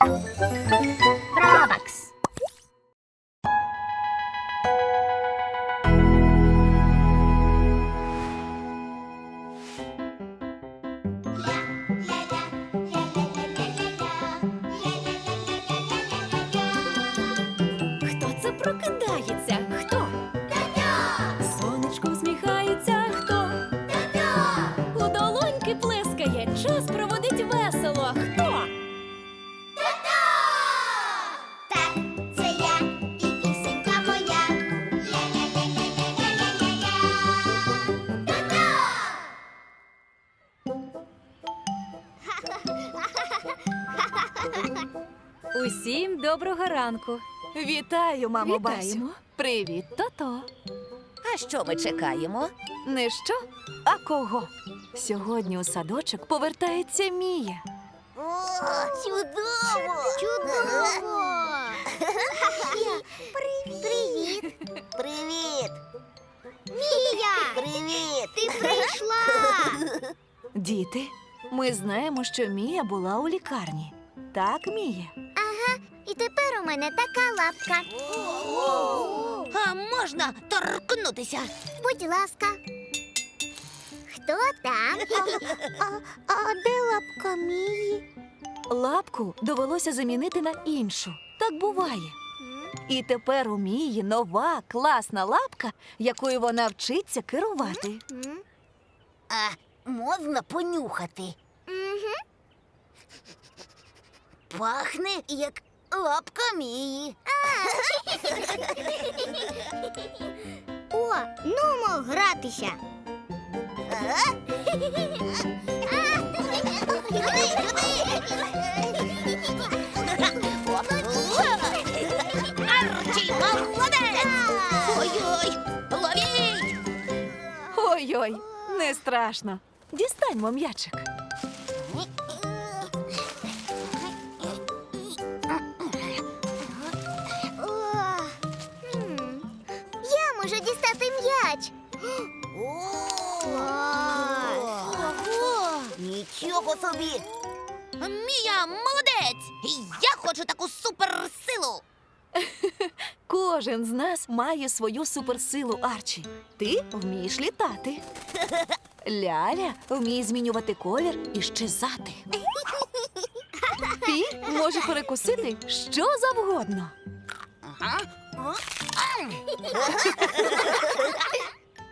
Música Усім доброго ранку. Вітаю, мамо Басю. Привіт, тото. А що ми чекаємо? Не що, а кого? Сьогодні у садочок повертається Мія. О, Чудово! Чудово! Привіт! Привіт! Привіт! Мія! Привіт! Ти прийшла! Діти, ми знаємо, що Мія була у лікарні. Так, Мія? І тепер у мене така лапка. А можна торкнутися? Будь ласка. Хто там? А, а, а де лапка Мії? Лапку довелося замінити на іншу. Так буває. І тепер у Мії нова класна лапка, якою вона вчиться керувати. А можна понюхати? Пахне як лапка мії. О, нумо гратися. Арчі, молодець! Ой-ой! Ловіть! Ой-ой, не страшно. Дістаньмо м'ячик. Нічого собі! Мія, молодець! Я хочу таку суперсилу! Кожен з нас має свою суперсилу, Арчі. Ти вмієш літати. Ляля вміє змінювати колір і щезати. Пі може перекусити що завгодно.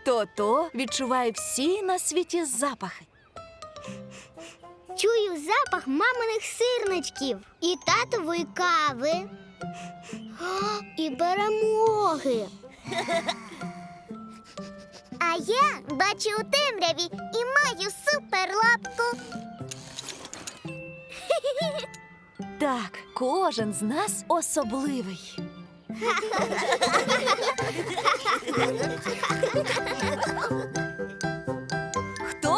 То-то відчуває всі на світі запахи. Чую запах маминих сирничків і татової кави. О, і перемоги. А я бачу у темряві і маю суперлапку. Так, кожен з нас особливий.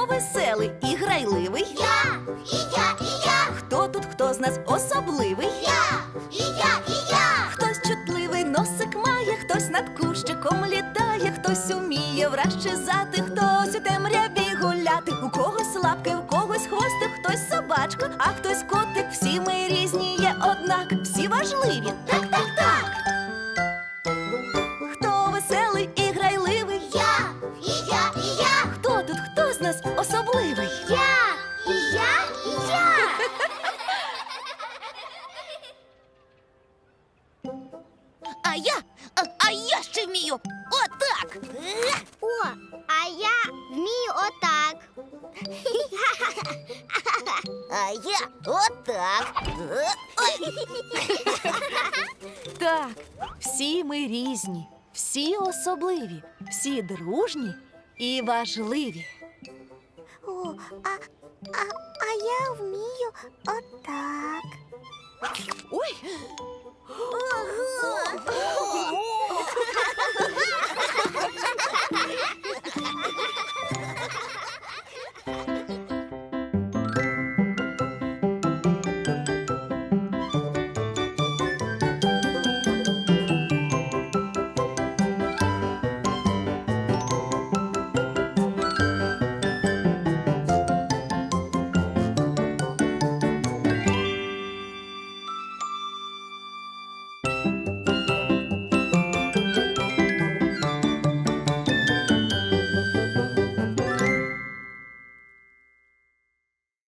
Веселий і грайливий? Я, і я, і я, Хто тут, хто з нас особливий? я, і я, і я. Хтось чутливий носик має, хтось над кущиком літає, хтось уміє враз щезати, хтось у темряві гуляти. У когось лапки, у когось хвостик, хтось собачка, а хтось котик. Всі ми з нас особливий? я, і я, і я. А я, а, а я ще вмію отак. О, а я вмію отак. А я отак. Так, всі ми різні, всі особливі, всі дружні і важливі. А, а, а я вмію отак. Ой! Ого!